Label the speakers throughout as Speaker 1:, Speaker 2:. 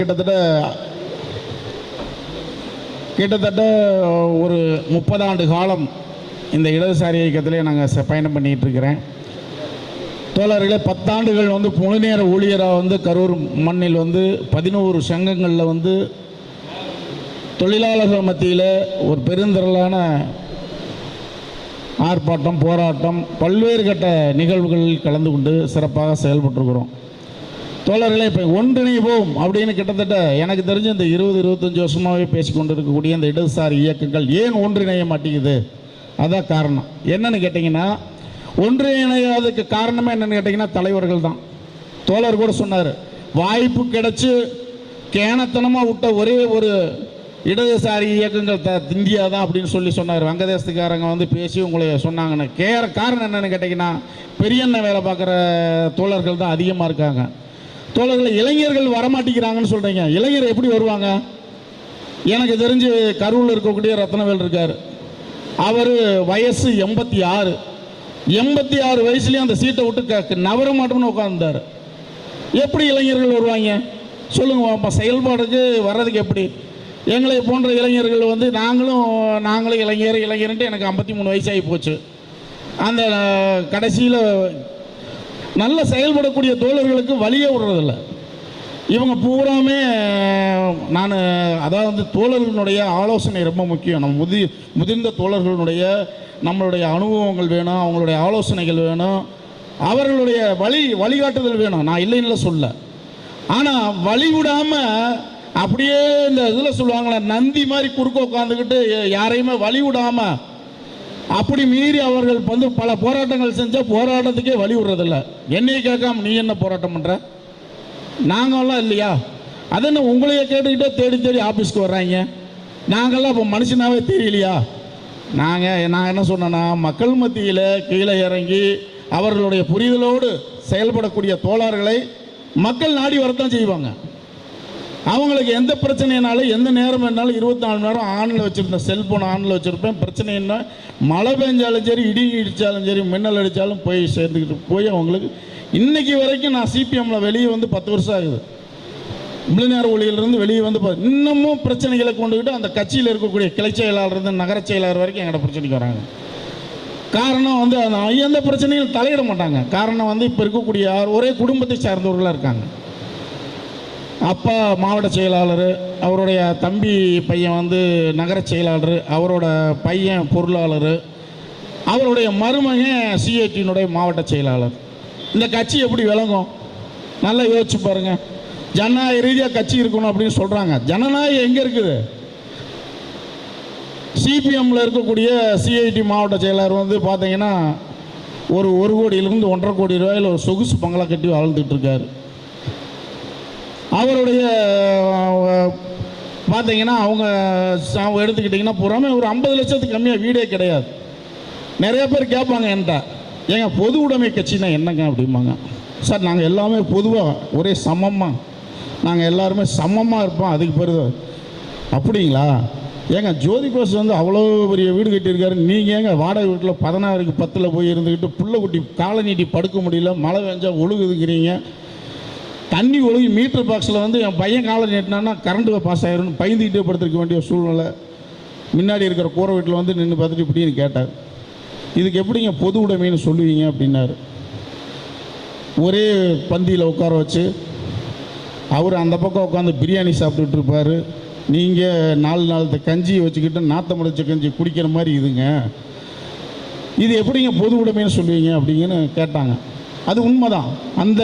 Speaker 1: கிட்டத்தட்ட கிட்டத்தட்ட ஒரு முப்பது ஆண்டு காலம் இந்த இடதுசாரி இயக்கத்திலே நாங்கள் பயணம் பண்ணிகிட்டு இருக்கிறேன். தோழர்களே பத்தாண்டுகள் வந்து முழுநேர ஊழியராக வந்து கரூர் மண்ணில் வந்து பதினோரு சங்கங்களில் வந்து தொழிலாளர்கள் மத்தியில் ஒரு பெருந்திரளான ஆர்ப்பாட்டம் போராட்டம் பல்வேறு கட்ட நிகழ்வுகளில் கலந்து கொண்டு சிறப்பாக செயல்பட்டுருக்கிறோம். தோழர்களே இப்போ ஒன்றிணைவோம் அப்படின்னு கிட்டத்தட்ட எனக்கு தெரிஞ்ச இந்த இருபது இருபத்தஞ்சி வருஷமாகவே பேசி கொண்டு இருக்கக்கூடிய இந்த இடதுசாரி இயக்கங்கள் ஏன் ஒன்றிணைய மாட்டேங்குது? அதான் காரணம். என்னன்னு கேட்டிங்கன்னா ஒன்றிணையாததுக்கு காரணமே என்னன்னு கேட்டிங்கன்னா தலைவர்கள் தான். தோழர் கூட சொன்னார் வாய்ப்பு கிடச்சி கேனத்தனமாக விட்ட ஒரே ஒரு இடதுசாரி இயக்கங்கள் த இந்தியா தான் அப்படின்னு சொல்லி சொன்னார். வங்கதேசத்துக்காரங்க வந்து பேசி உங்களை சொன்னாங்கன்னு. கேர காரணம் என்னன்னு கேட்டிங்கன்னா பெரியண்ண வேலை பார்க்குற தோழர்கள் தான் அதிகமாக இருக்காங்க. தோழர்கள் இளைஞர்கள் வரமாட்டேங்கிறாங்கன்னு சொல்கிறீங்க இளைஞர் எப்படி வருவாங்க? எனக்கு தெரிஞ்சு கரூரில் இருக்கக்கூடிய ரத்னவேல் இருக்கார். அவர் வயசு எண்பத்தி ஆறு. எண்பத்தி ஆறு வயசுலேயும் அந்த சீட்டை விட்டு க நவர மாட்டோம்னு உட்காந்துருந்தார் எப்படி இளைஞர்கள் வருவாங்க? சொல்லுங்க அப்போ செயல்பாடுக்கு வர்றதுக்கு எப்படி? எங்களை போன்ற இளைஞர்கள் வந்து நாங்களும் நாங்களும் இளைஞர் இளைஞர்ன்ட்டு எனக்கு ஐம்பத்தி மூணு வயசாகி போச்சு. அந்த கடைசியில் நல்ல செயல்படக்கூடிய தோழர்களுக்கு வழியே விடுறதில்ல. இவங்க பூராமே நான் அதாவது தோழர்களுடைய ஆலோசனை ரொம்ப முக்கியம். நம்ம முதி முதிர்ந்த தோழர்களுடைய நம்மளுடைய அனுபவங்கள் வேணும் அவங்களுடைய ஆலோசனைகள் வேணும் அவர்களுடைய வழி வழிகாட்டுதல் வேணும். நான் இல்லைன்னு சொல்ல. ஆனால் வழி விடாமல் அப்படியே இந்த இதில் சொல்லுவாங்களே நந்தி மாதிரி குறுக்க உட்காந்துக்கிட்டு யாரையுமே வழி விடாமல் அப்படி மீறி அவர்கள் வந்து பல போராட்டங்கள் செஞ்சால் போராட்டத்துக்கே வழி விடுறதில்ல. என்னையை கேட்காம நீ என்ன போராட்டம் பண்ணுற நாங்கள்லாம் இல்லையா? அது என்ன உங்களையே கேட்டுக்கிட்டே தேடி தேடி ஆஃபீஸ்க்கு வர்றாங்க? நாங்கள்லாம் இப்போ மனுஷனாவே தெரியலையா? நாங்கள் நான் என்ன சொன்னேன்னா மக்கள் மத்தியில் கீழே இறங்கி அவர்களுடைய புரிதலோடு செயல்படக்கூடிய தோழர்களை மக்கள் நாடி வரத்தான் செய்வாங்க. அவங்களுக்கு எந்த பிரச்சனைனாலும் எந்த நேரம் வேணாலும் இருபத்தி நாலு நேரம் ஆனில் வச்சுருந்தேன் செல்ஃபோன் ஆனில் வச்சுருப்பேன். பிரச்சனை என்ன? மழை பெஞ்சாலும் சரி இடி இடித்தாலும் சரி மின்னல் அடித்தாலும் போய் சேர்ந்துக்கிட்டு போய் அவங்களுக்கு இன்றைக்கி வரைக்கும் நான் சிபிஎம்மில் வெளியே வந்து பத்து வருஷம் ஆகுது. மிளிநேர ஒளியிலிருந்து வெளியே வந்து இன்னமும் பிரச்சனைகளை கொண்டுக்கிட்டு அந்த கட்சியில் இருக்கக்கூடிய கிளை செயலாளர்லேருந்து நகர செயலாளர் வரைக்கும் எங்களோட பிரச்சனைக்கு வராங்க. காரணம் வந்து அந்த எந்த பிரச்சனையும் தலையிட மாட்டாங்க. காரணம் வந்து இப்போ இருக்கக்கூடிய யார் ஒரே குடும்பத்தை சார்ந்தவர்களாக இருக்காங்க. அப்பா மாவட்ட செயலாளர் அவருடைய தம்பி பையன் வந்து நகர செயலாளர் அவரோட பையன் பொருளாளர் அவருடைய மருமகன் சிஐடியினுடைய மாவட்ட செயலாளர். இந்த கட்சி எப்படி விளங்கும்? நல்லா யோசிச்சு பாருங்கள் ஜனநாயக ரீதியாக கட்சி இருக்கணும் அப்படின்னு சொல்கிறாங்க ஜனநாயகம் எங்கே இருக்குது? சிபிஎம்மில் இருக்கக்கூடிய சிஐடி மாவட்ட செயலாளர் வந்து பார்த்தீங்கன்னா ஒரு ஒரு கோடியிலிருந்து ஒன்றரை கோடி ரூபாயில் ஒரு சொகுசு பங்களா கட்டி வாழ்ந்துட்டு இருக்காரு. அவருடைய பார்த்தீங்கன்னா அவங்க அவங்க எடுத்துக்கிட்டிங்கன்னா பூராமே ஒரு ஐம்பது லட்சத்துக்கு கம்மியாக வீடே கிடையாது. நிறைய பேர் கேட்பாங்க என்கிட்ட ஏங்க பொது உடைமை கட்சினா என்னங்க? அப்படிம்பாங்க. சார் நாங்கள் எல்லாமே பொதுவாக ஒரே சமமாக நாங்கள் எல்லாருமே சமமாக இருப்போம் அதுக்கு பிறகு அப்படிங்களா? ஏங்க ஜோதி வந்து அவ்வளோ பெரிய வீடு கட்டியிருக்காரு. நீங்கள் ஏங்க வாடகை வீட்டில் பதினாறுக்கு பத்தில் போய் இருந்துக்கிட்டு புள்ளை குட்டி காலை நீட்டி படுக்க முடியல மழை வெஞ்சால் ஒழுகுதுங்கிறீங்க? தண்ணி ஒழுகி மீட்டர் பாக்ஸில் வந்து என் பையன் காலை நீட்டினான்னா கரண்ட்டு பாஸ் ஆயிரும்னு பயந்துக்கிட்டே படுத்திருக்க வேண்டிய சூழ்நிலை. முன்னாடி இருக்கிற கூரை வீட்டில் வந்து நின்று பார்த்துட்டு இப்படின்னு கேட்டார். இதுக்கு எப்படிங்க பொது உடைமைன்னு சொல்லுவீங்க அப்படின்னாரு. ஒரே பந்தியில் உட்கார வச்சு அவர் அந்த பக்கம் உட்காந்து பிரியாணி சாப்பிட்டுட்டு இருப்பார். நீங்கள் நாலு நாள் கஞ்சியை வச்சுக்கிட்டு நாத்த முடிச்ச கஞ்சி குடிக்கிற மாதிரி இதுங்க. இது எப்படிங்க பொது உடைமைன்னு சொல்லுவீங்க அப்படிங்கன்னு கேட்டாங்க. அது உண்மைதான். அந்த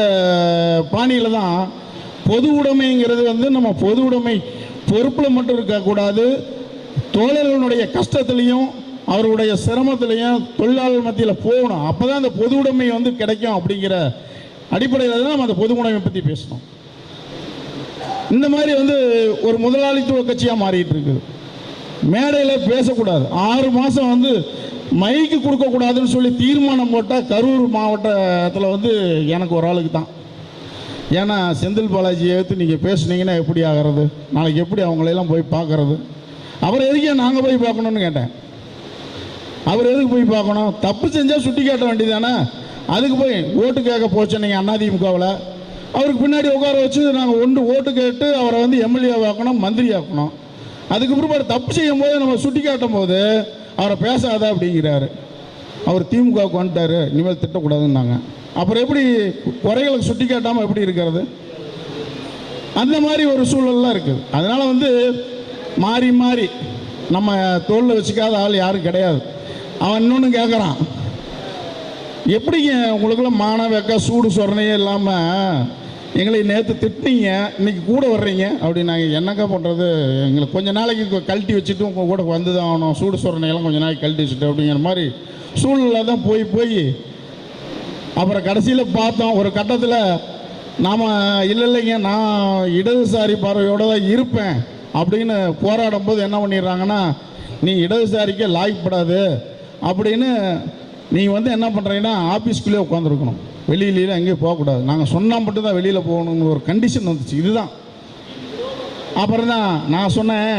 Speaker 1: பாணியில் தான் பொது உடைமைங்கிறது வந்து நம்ம பொது உடைமை பொறுப்பில் மட்டும் இருக்கக்கூடாது தோழர்களுடைய கஷ்டத்துலேயும் அவருடைய சிரமத்திலையும் தொழிலாளர் மத்தியில் போகணும். அப்போ தான் அந்த பொது உடைமை வந்து கிடைக்கும் அப்படிங்கிற அடிப்படையில் தான் நம்ம அந்த பொது உடைமை பற்றி பேசணும். இந்த மாதிரி வந்து ஒரு முதலாளித்துவ கட்சியாக மாறிட்டு இருக்குது. மேடையில் பேசக்கூடாது. ஆறு மாதம் வந்து மைக்கு கொடுக்கக்கூடாதுன்னு சொல்லி தீர்மானம் போட்டால் கரூர் மாவட்டத்தில் வந்து எனக்கு ஒரு ஆளுக்கு தான். ஏன்னா செந்தில் பாலாஜி எடுத்து நீங்கள் பேசுனீங்கன்னா எப்படி ஆகிறது? நாளைக்கு எப்படி அவங்களையெல்லாம் போய் பார்க்கறது? அவர் எதுக்கே நாங்கள் போய் பார்க்கணுன்னு கேட்டேன். அவர் எதுக்கு போய் பார்க்கணும்? தப்பு செஞ்சால் சுட்டி காட்ட வேண்டியதானே அதுக்கு போய் ஓட்டு கேட்க போச்சு நீங்கள் அண்ணாதிமுகவில் அவருக்கு பின்னாடி உட்கார வச்சு நாங்கள் ஒன்று ஓட்டு கேட்டு அவரை வந்து எம்எல்ஏ ஆக்கணும் மந்திரி ஆக்கணும். அதுக்கு பிற்பாடு தப்பு செய்யும் போது நம்ம சுட்டி காட்டும் போது அவரை பேசாத அப்படிங்கிறாரு. அவர் திமுகவுக்கு வந்துட்டாரு இனிமேல் திட்டக்கூடாதுன்னாங்க. அப்புறம் எப்படி குறைகளை சுட்டி காட்டாமல் எப்படி இருக்கிறது? அந்த மாதிரி ஒரு சூழல்லாம் இருக்குது. அதனால் வந்து மாறி மாறி நம்ம தோளில் வச்சுக்காத ஆள் யாரும் கிடையாது. அவன் இன்னொன்று கேட்குறான் எப்படிங்க உங்களுக்குள்ள மான வெக்க சூடு சொரணையே இல்லாமல் எங்களை நேற்று திட்டினீங்க இன்னைக்கு கூட வர்றீங்க அப்படின்னாங்க என்னக்கா பண்ணுறது எங்களை கொஞ்ச நாளைக்கு கழட்டி வச்சுட்டு உங்கள் கூட வந்து தான் ஆகணும் சூடு சொரணையெல்லாம் கொஞ்ச நாளைக்கு கழட்டி வச்சுட்டு அப்படிங்கிற மாதிரி சூழ்நிலை தான் போய் போய் அப்புறம் கடைசியில் பார்த்தோம். ஒரு கட்டத்தில் நாம் இல்லை இல்லைங்க நான் இடதுசாரி பார்வையோட தான் இருப்பேன். அப்படின்னு போராடும் போது என்ன பண்ணிடுறாங்கன்னா நீ இடதுசாரிக்கே லாய்க்கப்படாது அப்படின்னு நீ வந்து என்ன பண்ணுறீங்கன்னா ஆஃபீஸ்க்குள்ளேயே உட்காந்துருக்கணும் வெளியில எங்கேயும் போகக்கூடாது. நாங்கள் சொன்னால் மட்டும்தான் வெளியில் போகணுங்கிற ஒரு கண்டிஷன் வந்துச்சு. இதுதான். அப்புறம் தான் நான் சொன்னேன்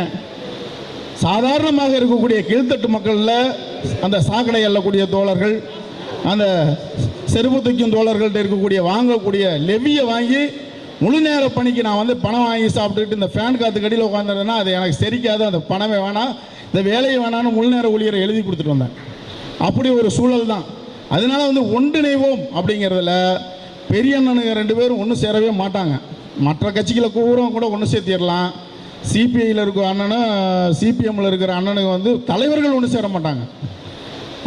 Speaker 1: சாதாரணமாக இருக்கக்கூடிய கீழ்த்தட்டு மக்களில் அந்த சாக்கடை எல்லக்கூடிய தோழர்கள் அந்த செருப்பு தைக்கும் தோழர்கள்ட்ட இருக்கக்கூடிய வாங்கக்கூடிய லெவியை வாங்கி முழு நேர பணிக்கு நான் வந்து பணம் வாங்கி சாப்பிட்டுட்டு இந்த ஃபேன் காற்று கடியில் உட்காந்துருந்தேன்னா அது எனக்கு சரிக்காது. அந்த பணமே வேணாம். இந்த வேலையை வேணான்னு முழு நேர ஊழியரை எழுதி கொடுத்துட்டு வந்தேன். அப்படி ஒரு சூழல் தான் அதனால வந்து ஒன்றிணைவோம் அப்படிங்கிறதுல பெரிய அண்ணனுங்க ரெண்டு பேரும் ஒன்றும் சேரவே மாட்டாங்க. மற்ற கட்சிகளை கூறவும் கூட ஒன்று சேர்த்திடலாம். சிபிஐயில் இருக்கிற அண்ணனும் சிபிஎம்மில் இருக்கிற அண்ணனுக்கு வந்து தலைவர்கள் ஒன்று சேர மாட்டாங்க.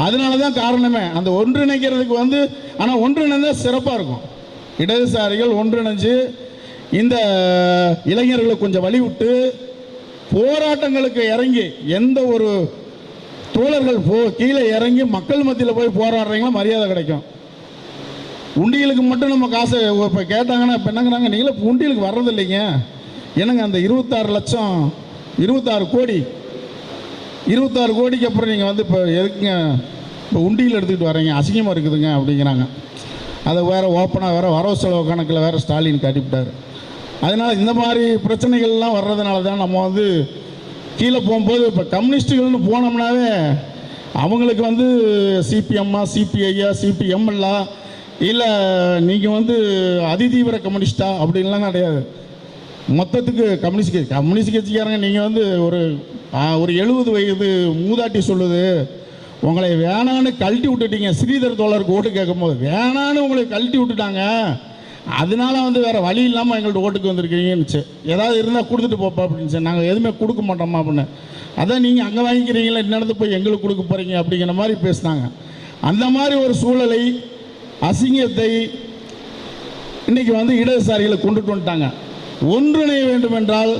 Speaker 1: அதனால தான் காரணமே அந்த ஒன்றிணைக்கிறதுக்கு வந்து ஆனால் ஒன்றிணைந்தால் சிறப்பாக இருக்கும். இடதுசாரிகள் ஒன்றிணைஞ்சு இந்த இளைஞர்களை கொஞ்சம் வழி விட்டு போராட்டங்களுக்கு இறங்கி எந்த ஒரு தோழர்கள் போ கீழே இறங்கி மக்கள் மத்தியில் போய் போராடுறீங்களா? மரியாதை கிடைக்கும். உண்டியலுக்கு மட்டும் நம்ம காசு இப்போ கேட்டாங்கன்னா இப்போ என்னங்கிறாங்க? நீங்களே இப்போ உண்டியலுக்கு வர்றது இல்லைங்க என்னங்க அந்த இருபத்தாறு லட்சம்? இருபத்தாறு கோடி. இருபத்தாறு கோடிக்கு அப்புறம் நீங்கள் வந்து இப்போ எதுக்குங்க? இப்போ உண்டியல் எடுத்துக்கிட்டு வரீங்க அசிங்கமாக இருக்குதுங்க அப்படிங்கிறாங்க. அதை வேறு ஓப்பனாக வேறு வரவு செலவு கணக்கில் வேறு ஸ்டாலின் காட்டிவிட்டார். அதனால் இந்த மாதிரி பிரச்சனைகள்லாம் வர்றதுனால தான் நம்ம வந்து கீழே போகும்போது இப்போ கம்யூனிஸ்ட்டுகள்னு போனோம்னாவே அவங்களுக்கு வந்து சிபிஎம்மா சிபிஐயா சிபிஎம்எல்லா இல்லை நீங்கள் வந்து அதிதீவிர கம்யூனிஸ்டா அப்படின்லாம் கிடையாது. மொத்தத்துக்கு கம்யூனிஸ்ட் கட்சி கம்யூனிஸ்ட் கட்சிக்காரங்க நீங்கள் வந்து ஒரு ஒரு எழுபது வயது மூதாட்டி சொல்லுது உங்களை வேணான்னு கழட்டி விட்டுட்டீங்க. ஸ்ரீதர் தோழருக்கு ஓட்டு கேட்கும்போது வேணான்னு உங்களை கழட்டி விட்டுட்டாங்க. அதனால வந்து வேற வழி இல்லாமல் எங்கள்கிட்ட ஓட்டுக்கு வந்திருக்கிறீங்கன்னுச்சு ஏதாவது இருந்தால் கொடுத்துட்டு போப்பா அப்படின்னு நாங்கள் எதுவுமே கொடுக்க மாட்டோமா அப்படின்னு. அதான் நீங்கள் அங்கே வாங்கிக்கிறீங்களா இன்னிடத்து போய் எங்களுக்கு கொடுக்க போகிறீங்க அப்படிங்கிற மாதிரி பேசினாங்க. அந்த மாதிரி ஒரு சூழலை அசிங்கத்தை இன்னைக்கு வந்து இடதுசாரிகளை கொண்டுட்டு வந்துட்டாங்க. ஒன்றிணைய வேண்டும் என்றால்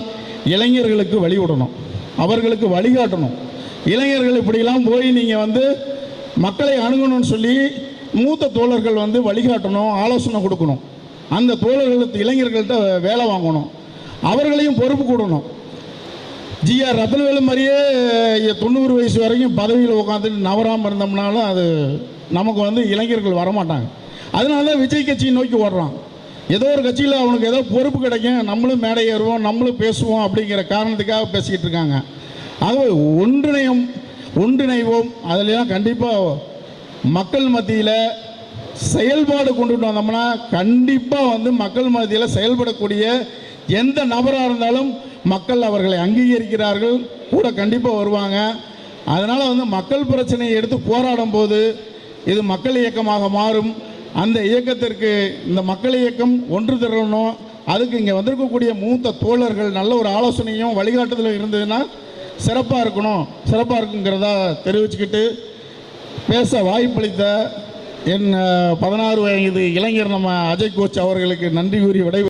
Speaker 1: இளைஞர்களுக்கு வழி விடணும். அவர்களுக்கு வழிகாட்டணும் இளைஞர்கள் இப்படிலாம் போய் நீங்கள் வந்து மக்களை அணுகணும்னு சொல்லி மூத்த தோழர்கள் வந்து வழிகாட்டணும் ஆலோசனை கொடுக்கணும். அந்த தோழர்களுக்கு இளைஞர்கள்ட்ட வேலை வாங்கணும். அவர்களையும் பொறுப்பு கூடணும். ஜிஆர் ரத்னவேலு மாதிரியே தொண்ணூறு வயசு வரைக்கும் பதவியில் உட்காந்துட்டு நவராமல் இருந்தோம்னாலும் அது நமக்கு வந்து இளைஞர்கள் வரமாட்டாங்க. அதனால தான் விஜய் கட்சியை நோக்கி ஓடுறான். ஏதோ ஒரு கட்சியில் அவனுக்கு ஏதோ பொறுப்பு கிடைக்கும் நம்மளும் மேடை ஏறுவோம் நம்மளும் பேசுவோம் அப்படிங்கிற காரணத்துக்காக பேசிக்கிட்டு இருக்காங்க. ஆகவே ஒன்றிணையும் ஒன்றிணைவோம். அதிலெல்லாம் கண்டிப்பாக மக்கள் மத்தியில் செயல்பாடு கொண்டுட்டு வந்தோம்னா கண்டிப்பாக வந்து மக்கள் மத்தியில் செயல்படக்கூடிய எந்த நபராக இருந்தாலும் மக்கள் அவர்களை அங்கீகரிக்கிறார்கள். கூட கண்டிப்பாக வருவாங்க. அதனால் வந்து மக்கள் பிரச்சனையை எடுத்து போராடும் போது இது மக்கள் இயக்கமாக மாறும். அந்த இயக்கத்திற்கு இந்த மக்கள் இயக்கம் ஒன்று திரளணும். அதுக்கு இங்கே வந்திருக்கக்கூடிய மூத்த தோழர்கள் நல்ல ஒரு ஆலோசனையும் வழிகாட்டுதலும் இருந்ததுன்னா சிறப்பாக இருக்கணும். சிறப்பாக இருக்குங்கிறதா தெரிவிச்சுக்கிட்டு பேச வாய்ப்பளித்த என் பதினாறு வயது இளைஞர் நம்ம அஜய் கோச் அவர்களுக்கு நன்றி கூறி விடை